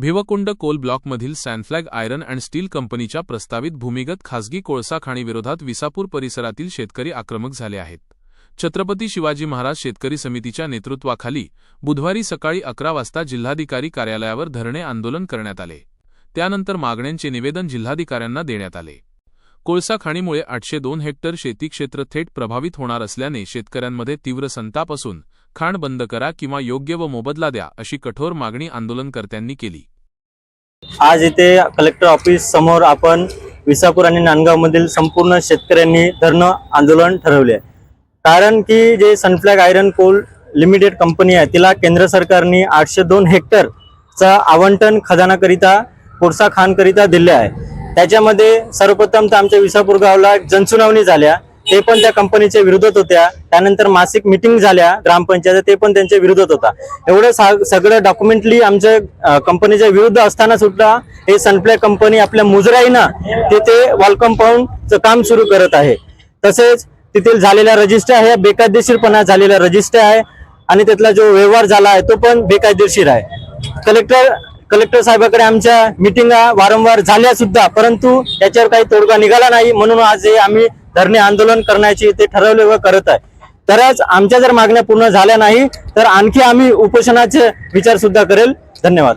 भिवकुंड coal ब्लॉकमधील Sunflag iron and steel कंपनीच्या प्रस्तावित भूमिगत खासगी कोळसा खाणीविरोधात विसापूर परिसरातील शेतकरी आक्रमक झाले आहेत. छत्रपती शिवाजी महाराज शेतकरी समितीच्या नेतृत्वाखाली बुधवारी सकाळी अकरा वाजता जिल्हाधिकारी कार्यालयावर धरणे आंदोलन करण्यात आले. त्यानंतर मागण्यांचे निवेदन जिल्हाधिकाऱ्यांना देण्यात आले. कोळसा खाणीमुळे आठशे दोन हेक्टर शेती क्षेत्र थेट प्रभावित होणार असल्याने शेतकऱ्यांमध्ये तीव्र संताप असून खाण बंद करा किंवा योग्य व मोबदला द्या अशी कठोर मागणी आंदोलनकर्त्यांनी केली. आज इथे कलेक्टर ऑफिस समोर आपण विसापूर आणि नांदगाव मधील संपूर्ण शेतकऱ्यांनी धरणं आंदोलन ठरवले आहे. कारण की जे Sunflag iron coal limited company आहे तिला केंद्र सरकारने आठशे दोन हेक्टरचा आवंटन खजानाकरिता कोळसा खाणकरिता दिले आहे. त्याच्यामध्ये सर्वप्रथम तर आमच्या विसापूर गावला जनसुनावणी झाल्या. ते पण त्या कंपनीच्या विरोधात होत्या. त्यानंतर मासिक मिटिंग झाल्या ग्रामपंचायत ते पण त्यांच्या विरोधात होता. एवढं सगळं डॉक्युमेंटली आमच्या कंपनीच्या विरुद्ध असताना सुद्धा हे सनफ्लॅग कंपनी आपल्या मुजराईनं तिथे वॉल कंपाऊंडचं काम सुरू करत आहे. तसेच तेथील झालेला रजिस्टर आहे बेकायदेशीरपणा झालेला रजिस्टर आहे आणि त्यातला जो व्यवहार झाला आहे तो पण बेकायदेशीर आहे. कलेक्टर कलेक्टर साहेबाकडे आमच्या मिटिंगा वारंवार झाल्या सुद्धा परंतु त्याच्यावर काही तोडगा निघाला नाही. म्हणून आज हे आम्ही धरणे आंदोलन करण्याची ते ठरवले व करत आहे. तरच आमच्या जर मागण्या पूर्ण झाल्या नाही तर आणखी आम्ही उपोषणाचे विचार सुद्धा करेल. धन्यवाद.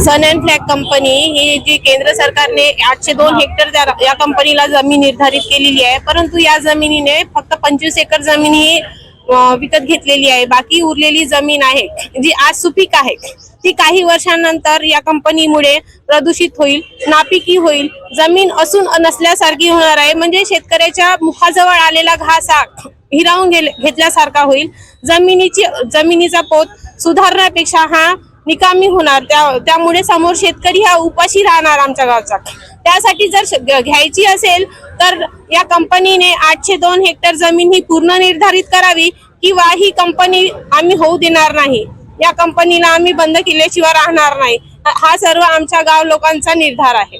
सन अँड फ्लॅग कंपनी ही जी केंद्र सरकारने आठशे दोन हेक्टर या कंपनीला जमीन निर्धारित केलेली आहे परंतु या जमिनीने फक्त पंचवीस एकर जमीन ही विकत घेतलेली आहे. बाकी उरलेली जमीन आहे जी आज सुपीक आहे. ती काही वर्षांनंतर या कंपनीमुळे प्रदूषित होईल नापिकी होईल. जमीन असून नसल्यासारखी होणार आहे. म्हणजे शेतकऱ्याच्या मुखाजवळ आलेला घास हा हिरावून गेले- घेतल्यासारखा होईल. जमिनीची जमिनीचा पोत सुधारण्यापेक्षा हा निकामी होणार. त्या त्यामुळे समोर शेतकरी हा उपाशी राहणार आमच्या गावचा. त्यासाठी जर घ्यायची असेल तर या कंपनीने आठशे दोन हेक्टर जमीन ही पूर्ण निर्धारित करावी किंवा ही कंपनी आम्ही होऊ देणार नाही. या कंपनीला आम्ही बंद केल्याशिवाय राहणार नाही. हा सर्व आमच्या गाव लोकांचा निर्धार आहे.